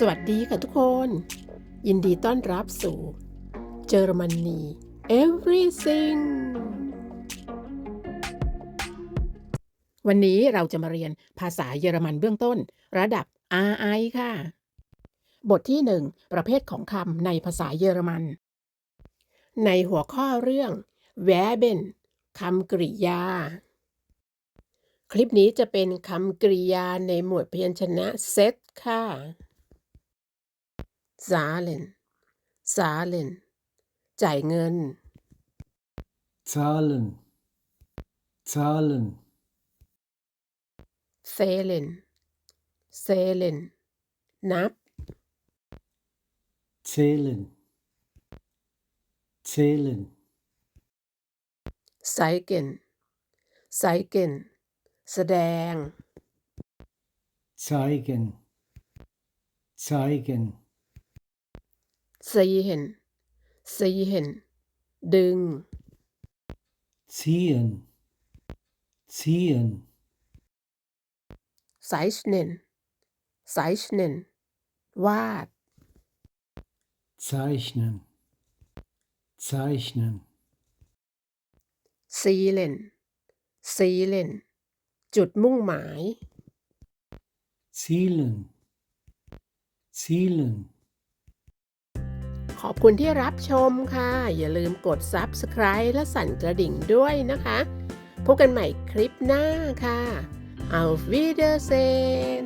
สวัสดีค่ะทุกคน ยินดีต้อนรับสู่เยอรมนี everything วันนี้เราจะมาเรียนภาษาเยอรมันเบื้องต้น ระดับ RI ค่ะ บทที่ 1 ประเภทของคำในภาษาเยอรมัน ในหัวข้อเรื่อง verben คำกริยา คลิปนี้จะเป็นคำกริยาในหมวดพยัญชนะเซตค่ะ zahlen zahlen จ่ายเงิน Zahlen, Zahlen, zählen zählen นับ zählen, zählen, zeigen zeigen แสดง zeigen, zeigen, sehen sehen ดึง ziehen, ziehen, zeichnen zeichnen วาด zeichnen, zeichnen, zielen zielen จุดมุ่งหมาย zielen, zielen. ขอบคุณที่รับชมค่ะ อย่าลืมกด Subscribe และสั่นกระดิ่งด้วยนะคะ พบกันใหม่คลิปหน้าค่ะ Auf Wiedersehen